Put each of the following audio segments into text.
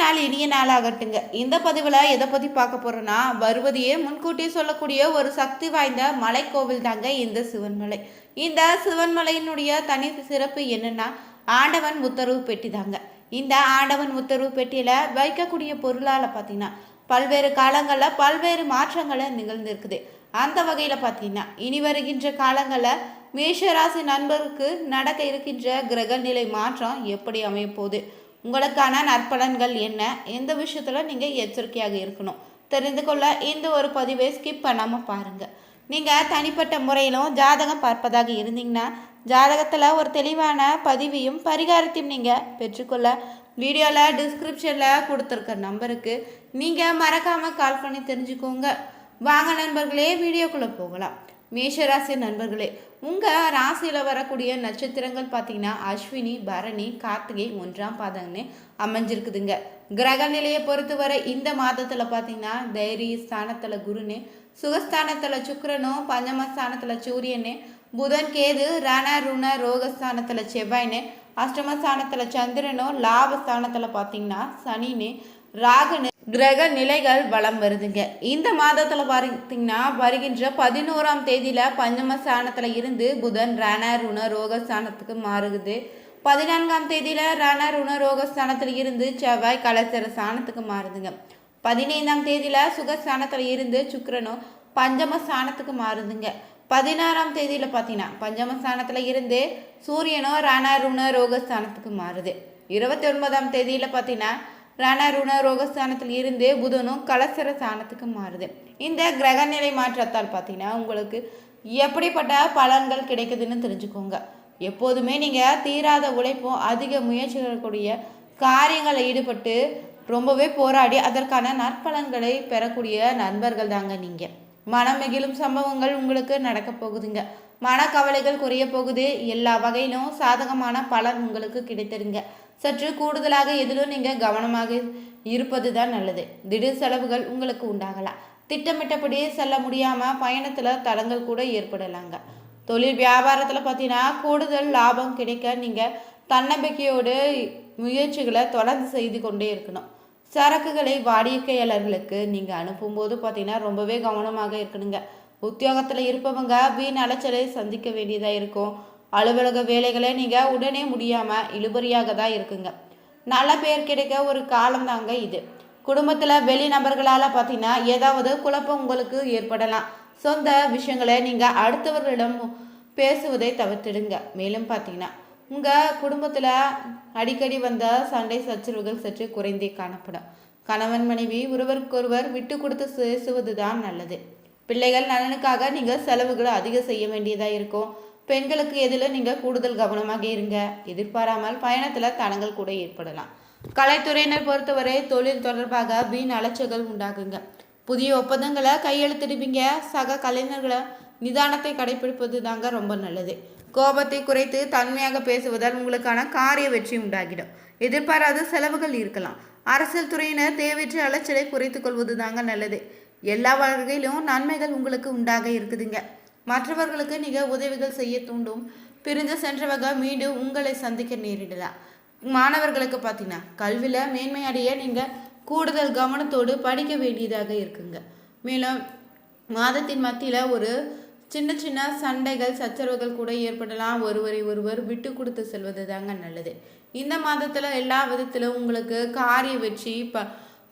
நாள் இனிய நாளாகட்டுங்க. இந்த பதிவில் எதை பற்றி பார்க்க போகிறோன்னா வருவதையே முன்கூட்டியே சொல்லக்கூடிய ஒரு சக்தி வாய்ந்த மலைக்கோவில் தாங்க இந்த சிவன்மலை. இந்த சிவன்மலையினுடைய தனி சிறப்பு என்னென்னா ஆண்டவன் உத்தரவு பெட்டி தாங்க. இந்த ஆண்டவன் உத்தரவு பெட்டியில் வைக்கக்கூடிய பொருளால் பார்த்தீங்கன்னா பல்வேறு காலங்களில் பல்வேறு மாற்றங்களை நிகழ்ந்திருக்குது. அந்த வகையில் பார்த்தீங்கன்னா இனி வருகின்ற காலங்களில் மேஷராசி நண்பருக்கு நடக்க இருக்கின்ற கிரகநிலை மாற்றம் எப்படி அமையப்போகுது உங்களுக்கான நற்பலன்கள் என்ன? எந்த விஷயத்தில் நீங்கள் எச்சரிக்கையாக இருக்கணும். தெரிந்து கொள்ள இந்த ஒரு பதிவை ஸ்கிப் பண்ணாமல் பாருங்கள் நீங்கள் தனிப்பட்ட முறையிலும் ஜாதகம் பார்ப்பதாக இருந்தீங்கன்னா ஜாதகத்தில் ஒரு தெளிவான பதிவையும் பரிகாரத்தையும் நீங்கள் பெற்றுக்கொள்ள வீடியோவில் டிஸ்கிரிப்ஷனில் கொடுத்துருக்க நம்பருக்கு நீங்கள் மறக்காமல் கால் பண்ணி தெரிஞ்சுக்கோங்க. வாங்க நண்பர்களே வீடியோக்குள்ளே போகலாம். மேஷராசி நண்பர்களே உங்கள் ராசியில் வரக்கூடிய நட்சத்திரங்கள் பார்த்தீங்கன்னா அஸ்வினி பரணி கார்த்திகை ஒன்றாம் பாதம்னு அமைஞ்சிருக்குதுங்க. கிரக நிலையை பொறுத்தவரை இந்த மாதத்தில் பார்த்தீங்கன்னா தைரிய ஸ்தானத்தில் குருன்னு சுகஸ்தானத்தில் சுக்கிரனும் பஞ்சமஸ்தானத்தில் சூரியனு புதன் கேது ரண ருண ரோகஸ்தானத்தில் செவ்வாய்னு அஷ்டமஸ்தானத்தில் சந்திரனும் லாபஸ்தானத்தில் பார்த்தீங்கன்னா சனின்னு ராகுன்னு கிரக நிலைகள் வளம் வருதுங்க. இந்த மாதத்தில் பார்த்தீங்கன்னா வருகின்ற பதினோராம் தேதியில் பஞ்சம ஸ்தானத்தில் இருந்து புதன் ரண ருண ரோகஸ்தானத்துக்கு மாறுகுது பதினான்காம் தேதியில் ரண ருண ரோகஸ்தானத்தில் இருந்து செவ்வாய் கலசர ஸ்தானத்துக்கு மாறுதுங்க. பதினைந்தாம் தேதியில் சுகஸ்தானத்தில் இருந்து சுக்கரனும் பஞ்சம ஸ்தானத்துக்கு மாறுதுங்க. பதினாறாம் தேதியில் பார்த்தீங்கன்னா பஞ்சம ஸ்தானத்தில் இருந்து சூரியனும் ரண ருண ரோகஸ்தானத்துக்கு மாறுது. இருபத்தி ஒன்பதாம் தேதியில் பார்த்தீங்கன்னா ரண ருண ரோகஸ்தானத்தில் இருந்து புதனும் கலசர ஸ்தானத்துக்கு மாறுது. இந்த கிரகநிலை மாற்றத்தால் பார்த்தீங்கன்னா உங்களுக்கு எப்படிப்பட்ட பலன்கள் கிடைக்குதுன்னு தெரிஞ்சுக்கோங்க. எப்போதுமே நீங்கள் தீராத உழைப்பும் அதிக முயற்சிகளக்கூடிய காரியங்களில் ஈடுபட்டு ரொம்பவே போராடி அதற்கான நற்பலன்களை பெறக்கூடிய நண்பர்கள் தாங்க நீங்கள் மனம் நெகிழும் சம்பவங்கள் உங்களுக்கு நடக்க போகுதுங்க. மனக்கவலைகள் குறைய போகுது. எல்லா வகையிலும் சாதகமான பலன் உங்களுக்கு கிடைத்திருங்க சற்று கூடுதலாக எதிலும் நீங்கள் கவனமாக இருப்பது தான் நல்லது. திடீர் செலவுகள் உங்களுக்கு உண்டாகலாம். திட்டமிட்டபடி செல்ல முடியாமல் பயணத்தில் தடங்கள் கூட ஏற்படலாங்க. தொழில் வியாபாரத்தில் பார்த்தீங்கன்னா கூடுதல் லாபம் கிடைக்க நீங்கள் தன்னம்பிக்கையோடு முயற்சிகளை தொடர்ந்து செய்து கொண்டே இருக்கணும். சரக்குகளை வாடிக்கையாளர்களுக்கு நீங்கள் அனுப்பும்போது பார்த்தீங்கன்னா ரொம்பவே கவனமாக இருக்கணுங்க. உத்தியோகத்தில் இருப்பவங்க வீண் அலைச்சலை சந்திக்க வேண்டியதாக இருக்கும். அலுவலக வேலைகளை நீங்கள் உடனே முடியாமல் இழுபறியாக தான் இருக்குங்க. நல்ல பேர் கிடைக்க ஒரு காலம் தாங்க இது. குடும்பத்தில் வெளி நபர்களால் பார்த்தீங்கன்னா ஏதாவது குழப்பம் உங்களுக்கு ஏற்படலாம். சொந்த விஷயங்களை நீங்கள் அடுத்தவர்களிடம் பேசுவதை தவிர்த்திடுங்க. மேலும் பார்த்தீங்கன்னா உங்கள் குடும்பத்தில் அடிக்கடி வந்த சண்டை சச்சரவுகள் சற்று குறைந்தே காணப்படும். கணவன் மனைவி ஒருவருக்கொருவர் விட்டு கொடுத்து பேசுவது தான் நல்லது. பிள்ளைகள் நலனுக்காக நீங்கள் செலவுகளை அதிகம் செய்ய வேண்டியதாக இருக்கும். பெண்களுக்கு எதில் நீங்கள் கூடுதல் கவனமாக இருங்க. எதிர்பாராமல் பயணத்தில் தடங்கள் கூட ஏற்படலாம். கலைத்துறையினர் பொறுத்தவரை தொழில் தொடர்பாக வீண் அலைச்சல்கள் உண்டாகுங்க. புதிய ஒப்பந்தங்களை கையெழுத்திடுவீங்க. சக கலைஞர்களை நிதானத்தை கடைபிடிப்பது தாங்க ரொம்ப நல்லது. கோபத்தை குறைத்து தன்மையாக பேசுவதால் உங்களுக்கான காரிய வெற்றி உண்டாகிடும். எதிர்பாராத செலவுகள் இருக்கலாம். அரசியல் துறையினர் தேவையற்ற அலைச்சலை குறைத்து கொள்வது தாங்க நல்லது. எல்லா வகையிலும் நன்மைகள் உங்களுக்கு உண்டாக இருக்குதுங்க. மற்றவர்களுக்கு நீங்கள் உதவிகள் செய்ய தூண்டும். பிரிந்து சென்றவங்க மீண்டும் உங்களை சந்திக்க நேரிடலாம். மாணவர்களுக்கு பார்த்தீங்கன்னா கல்வியில் மேன்மை அடைய நீங்கள் கூடுதல் கவனத்தோடு படிக்க வேண்டியதாக இருக்குங்க. மேலும் மாதத்தின் மத்தியில் ஒரு சின்ன சின்ன சண்டைகள் சச்சரவுகள் கூட ஏற்படலாம். ஒருவரை ஒருவர் விட்டு கொடுத்து செல்வது தாங்க நல்லது. இந்த மாதத்தில் எல்லா விதத்திலும் உங்களுக்கு காரிய வெற்றி ப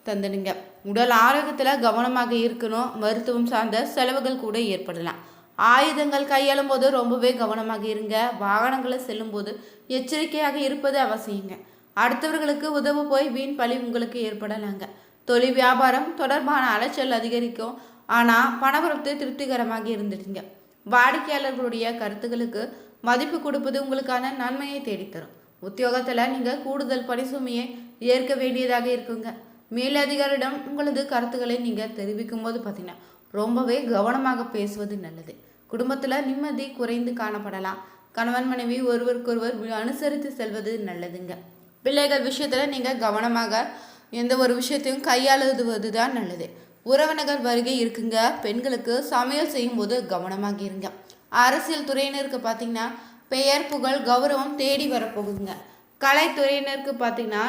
தந்துடுங்க. உடல் ஆரோக்கியத்தில் கவனமாக இருக்கணும். மருத்துவம் சார்ந்த செலவுகள் கூட ஏற்படலாம். ஆயுதங்கள் கையாளும் போது ரொம்பவே கவனமாக இருங்க. வாகனங்களை செல்லும்போது எச்சரிக்கையாக இருப்பது அவசியங்க. அடுத்தவர்களுக்கு உதவ போய் வீண் பழி உங்களுக்கு ஏற்படலாங்க. தொழில் வியாபாரம் தொடர்பான அலைச்சல் அதிகரிக்கும். ஆனால் பணவரத்து திருப்திகரமாக இருந்துடுங்க வாடிக்கையாளர்களுடைய கருத்துக்களுக்கு மதிப்பு கொடுப்பது உங்களுக்கான நன்மையை தேடித்தரும். உத்தியோகத்தில் நீங்கள் கூடுதல் பணிசுமையை ஏற்க வேண்டியதாக இருக்குங்க. மேலதிகாரிடம் உங்களது கருத்துக்களை நீங்கள் தெரிவிக்கும் போது பார்த்தீங்கன்னா ரொம்பவே கவனமாக பேசுவது நல்லது. குடும்பத்தில் நிம்மதி குறைந்து காணப்படலாம். கணவன் மனைவி ஒருவருக்கொருவர் அனுசரித்து செல்வது நல்லதுங்க. பிள்ளைகள் விஷயத்தில் நீங்கள் கவனமாக எந்த ஒரு விஷயத்தையும் கையாளுவது தான் நல்லது. உறவினர்கள் வருகை இருக்குங்க. பெண்களுக்கு சமையல் செய்யும்போது கவனமாக இருங்க. அரசியல் துறையினருக்கு பார்த்தீங்கன்னா பெயர் புகழ் கௌரவம் தேடி வரப்போகுதுங்க. கலைத்துறையினருக்கு பார்த்தீங்கன்னா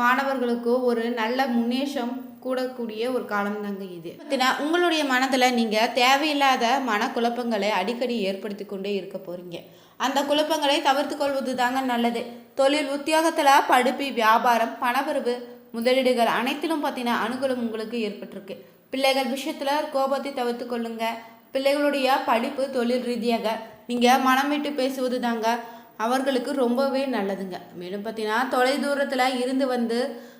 மாணவர்களுக்கு ஒரு நல்ல முன்னேற்றம் கூடக்கூடிய ஒரு காலம் தாங்க இது. பார்த்தீங்கன்னா உங்களுடைய மனதில் நீங்கள் தேவையில்லாத மனக்குழப்பங்களை அடிக்கடி ஏற்படுத்தி கொண்டே இருக்க போகிறீங்க அந்த குழப்பங்களை தவிர்த்து கொள்வது தாங்க நல்லது. தொழில் உத்தியோகத்தில் படிப்பு வியாபாரம் பணவரவு முதலீடுகள் அனைத்திலும் பார்த்தீங்கன்னா அனுகூலம் உங்களுக்கு ஏற்பட்டிருக்கு. பிள்ளைகள் விஷயத்தில் கோபத்தை தவிர்த்து கொள்ளுங்க. பிள்ளைகளுடைய படிப்பு தொழில் ரீதியாக நீங்கள் மனம் விட்டு பேசுவது தாங்க அவர்களுக்கு ரொம்பவே நல்லதுங்க. மேலும் பார்த்தீங்கன்னா தொலை தூரத்தில் இருந்து வந்து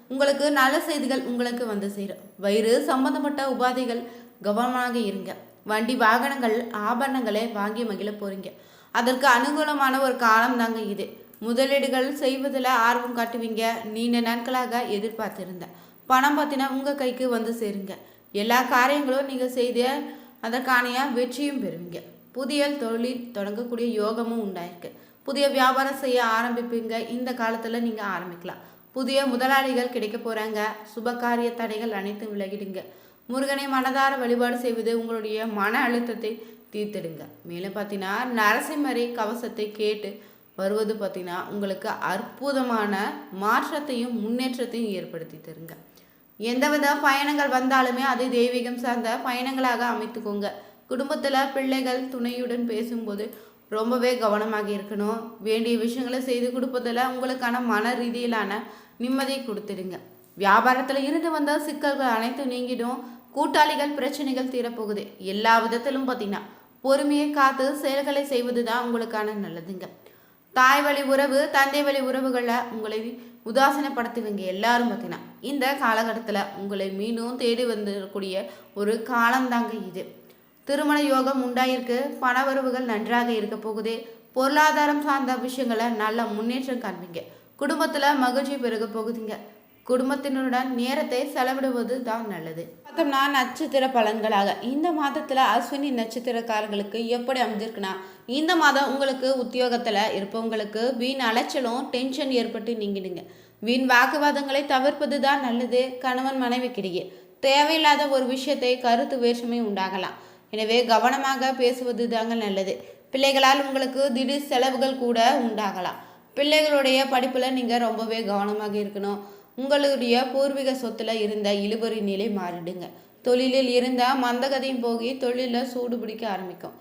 உங்களுக்கு நல்ல செய்திகள் உங்களுக்கு வந்து சேரும். வயிறு சம்பந்தப்பட்ட உபாதைகள் கவனமாக இருங்க. வண்டி வாகனங்கள் ஆபரணங்களை வாங்கி மகிழ போறீங்க. அதற்கு அனுகூலமான ஒரு காலம் தாங்க இது. முதலீடுகள் செய்வதில் ஆர்வம் காட்டுவீங்க. நீண்ட நாட்களாக எதிர்பார்த்திருந்தேன் பணம் பார்த்தீங்கன்னா உங்கள் கைக்கு வந்து சேருங்க. எல்லா காரியங்களும் நீங்கள் செய்து அதற்கான வெற்றியும் பெறுவீங்க. புதிய தொழில் தொடங்கக்கூடிய யோகமும் உண்டாயிருக்கு. புதிய வியாபாரம் செய்ய ஆரம்பிப்பீங்க. இந்த காலத்தில் நீங்கள் ஆரம்பிக்கலாம். புதிய முதலாளிகள் கிடைக்க போகிறாங்க சுபகாரிய தடைகள் அனைத்தும் விலகிடுங்க. முருகனை மனதார வழிபாடு செய்வது உங்களுடைய மன அழுத்தத்தை தீர்த்திடுங்க. மேலும் பார்த்தீங்கன்னா நரசிம்மரை கவசத்தை கேட்டு வருவது பார்த்தீங்கன்னா உங்களுக்கு அற்புதமான மாற்றத்தையும் முன்னேற்றத்தையும் ஏற்படுத்தி தருங்க. எந்தவித பயணங்கள் வந்தாலுமே அது தெய்வீகம் சார்ந்த பயணங்களாக அமைத்துக்கோங்க. குடும்பத்தில் பிள்ளைகள் துணையுடன் பேசும்போது ரொம்பவே கவனமாக இருக்கணும். வேண்டிய விஷயங்களை செய்து கொடுப்பதில் உங்களுக்கான மன ரீதியிலான நிம்மதியை கொடுத்துடுங்க. வியாபாரத்தில் இருந்து வந்த சிக்கல்கள் அனைத்தும் நீங்கிடும். கூட்டாளிகள் பிரச்சனைகள் தீரப்போகுது. எல்லா விதத்திலும் பார்த்தீங்கன்னா பொறுமையை காத்து செயல்களை செய்வது தான் உங்களுக்கான நல்லதுங்க. தாய் வழி உறவு தந்தை வழி உறவுகளை உங்களை உதாசீனப்படுத்துவீங்க எல்லாரும் பார்த்தீங்கன்னா இந்த காலகட்டத்தில் உங்களை மீண்டும் தேடி வந்துடக்கூடிய ஒரு காலம்தாங்க இது. திருமண யோகம் உண்டாயிருக்கு. பணவரவுகள் நன்றாக இருக்க போகுது. பொருளாதாரம் சார்ந்த விஷயங்களை நல்ல முன்னேற்றம் காண்பீங்க. குடும்பத்தில் மகிழ்ச்சி பெருக போகுதுங்க. குடும்பத்தினருடன் நேரத்தை செலவிடுவது தான் நல்லது. பார்த்தோம்னா நட்சத்திர பலன்களாக. இந்த மாதத்தில் அஸ்வினி நட்சத்திரக்காரர்களுக்கு எப்படி அமைஞ்சிருக்குன்னா இந்த மாதம் உங்களுக்கு உத்தியோகத்தில் இருப்பவங்களுக்கு வீண் அலைச்சலும் டென்ஷன் ஏற்பட்டு நீங்கிடுங்க. வீண் வாக்குவாதங்களை தவிர்ப்பது தான் நல்லது. கணவன் மனைவிக்கிடையே. தேவையில்லாத ஒரு விஷயத்தை கருத்து வேற்றுமை உண்டாகலாம். எனவே கவனமாக பேசுவது தாங்க நல்லது. பிள்ளைகளால் உங்களுக்கு திடீர் செலவுகள் கூட உண்டாகலாம். பிள்ளைகளுடைய படிப்பில் நீங்கள் ரொம்பவே கவனமாக இருக்கணும். உங்களுடைய பூர்வீக சொத்தில் இருந்த இழுபறி நிலை மாறிடுங்க. தொழிலில் இருந்தால் மந்தகதையும் போகி தொழிலில் சூடு பிடிக்க ஆரம்பிக்கும்.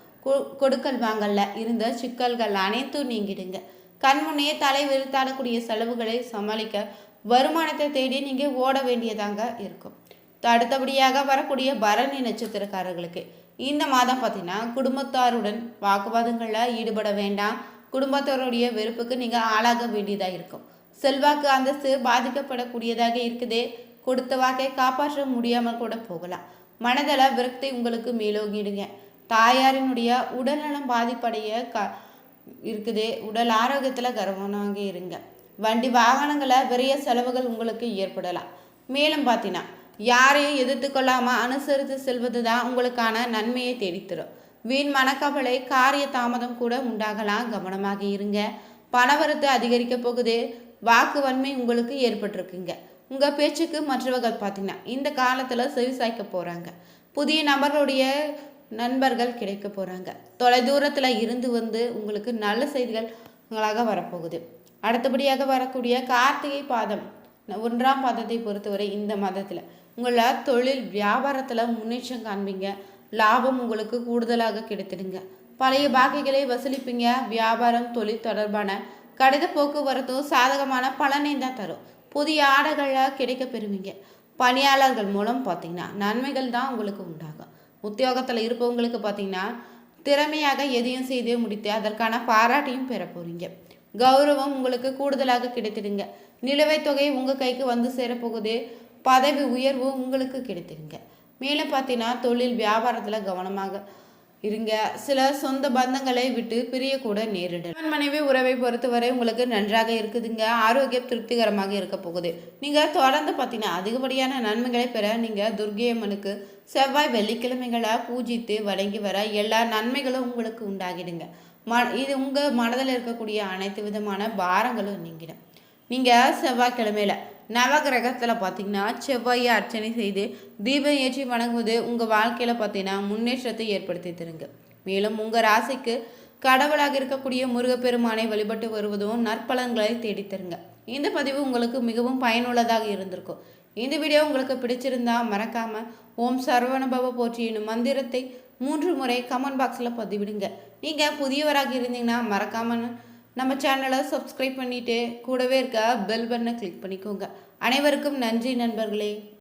கொடுக்கல் வாங்கல்ல இருந்த சிக்கல்கள் அனைத்தும் நீங்கிடுங்க. கண்முன்னே தலை விருத்தாடக்கூடிய செலவுகளை சமாளிக்க வருமானத்தை தேடி நீங்கள் ஓட வேண்டியதாங்க இருக்கும். அடுத்தபடியாக வரக்கூடிய பரணி நட்சத்திரக்காரர்களுக்கு இந்த மாதம் பார்த்தீங்கன்னா குடும்பத்தாருடன் வாக்குவாதங்களில் ஈடுபட வேண்டாம். குடும்பத்தாருடைய வெறுப்புக்கு நீங்கள் ஆளாக வேண்டியதாக இருக்கும். செல்வாக்கு அந்தஸ்து பாதிக்கப்படக்கூடியதாக இருக்குது. கொடுத்த வாக்கை காப்பாற்ற முடியாமல் கூட போகலாம். மனதள விரக்தி உங்களுக்கு மேலோங்கிடுங்க. தாயாரினுடைய உடல்நலம் பாதிப்படைய க இருக்குது. உடல் ஆரோக்கியத்தில் கர்வனாக இருங்க. வண்டி வாகனங்களை விரைய செலவுகள் உங்களுக்கு ஏற்படலாம். மேலும் பார்த்தீங்கன்னா யாரையும் எதிர்த்து கொள்ளாமல் அனுசரித்து செல்வது தான் உங்களுக்கான நன்மையை தேடித்தரும். வீண் மனக்கவலை காரிய தாமதம் கூட உண்டாகலாம். கவனமாக இருங்க. பணவரத்து அதிகரிக்க போகுது. வாக்கு வன்மை உங்களுக்கு ஏற்பட்டிருக்குங்க. உங்கள் பேச்சுக்கு மற்றவர்கள் பார்த்தீங்கன்னா இந்த காலத்தில் செவிசாய்க்க போகிறாங்க புதிய நபர்களுடைய நண்பர்கள் கிடைக்க போகிறாங்க தொலைதூரத்தில் இருந்து வந்து உங்களுக்கு நல்ல செய்திகள் உங்களாக வரப்போகுது. அடுத்தபடியாக வரக்கூடிய கார்த்திகை பாதம் ஒன்றாம் பாதத்தை பொறுத்தவரை இந்த மாதத்தில். உங்களை தொழில் வியாபாரத்தில் முன்னேற்றம் காண்பீங்க. லாபம் உங்களுக்கு கூடுதலாக கிடைத்திடுங்க. பழைய பாக்கிகளை வசூலிப்பீங்க. வியாபாரம் தொழில் தொடர்பான கடித போக்குவரத்தும் சாதகமான பலனை தான் தரும். புதிய ஆடைகளில் கிடைக்க பெறுவீங்க. பணியாளர்கள் மூலம் பார்த்தீங்கன்னா நன்மைகள் தான் உங்களுக்கு உண்டாகும். உத்தியோகத்தில் இருப்பவங்களுக்கு பார்த்தீங்கன்னா திறமையாக எதையும் செய்தே முடித்து அதற்கான பாராட்டையும் பெற போகிறீங்க கௌரவம் உங்களுக்கு கூடுதலாக கிடைத்திடுங்க. நிலுவைத் தொகை உங்கள் கைக்கு வந்து சேரப்போகுது பதவி உயர்வு உங்களுக்கு கிடைத்திருங்க. மேலே பார்த்தீங்கன்னா தொழில் வியாபாரத்தில் கவனமாக இருங்க. சில சொந்த பந்தங்களை விட்டு பிரியக்கூட நேரிடும் மனைவி உறவை பொறுத்தவரை உங்களுக்கு நன்றாக இருக்குதுங்க. ஆரோக்கியம் திருப்திகரமாக இருக்க போகுது. நீங்கள் தொடர்ந்து பார்த்தீங்கன்னா அதிகப்படியான நன்மைகளை பெற நீங்கள் துர்கியம்மனுக்கு செவ்வாய் வெள்ளிக்கிழமைகளை பூஜித்து வழங்கி வர எல்லா நன்மைகளும் உங்களுக்கு உண்டாகிடுங்க. ம இது உங்கள் மனதில் இருக்கக்கூடிய அனைத்து விதமான பாரங்களும் நீங்கிடும். நீங்கள் செவ்வாய்க்கிழமையில் நவகிரகத்தில் பார்த்தீங்கன்னா செவ்வாயை அர்ச்சனை செய்து தீபம் ஏற்றி வணங்குவது உங்கள் வாழ்க்கையில் பார்த்தீங்கன்னா முன்னேற்றத்தை ஏற்படுத்தி தருங்க. மேலும் உங்கள் ராசிக்கு கடவுளாக இருக்கக்கூடிய முருகப்பெருமானை வழிபட்டு வருவதும் நற்பலன்களை தேடித்தருங்க இந்த பதிவு உங்களுக்கு மிகவும் பயனுள்ளதாக இருந்திருக்கும். இந்த வீடியோ உங்களுக்கு பிடிச்சிருந்தா மறக்காமல் ஓம் சரவணபவ போற்றியின் மந்திரத்தை மூன்று முறை கமெண்ட் பாக்ஸில் பதிவிடுங்க. நீங்கள் புதியவராக இருந்தீங்கன்னா மறக்காமல் நம்ம சேனலை சப்ஸ்கிரைப் பண்ணிவிட்டு கூடவே இருக்க பெல் பட்டனை கிளிக் பண்ணிக்கோங்க. அனைவருக்கும் நன்றி நண்பர்களே.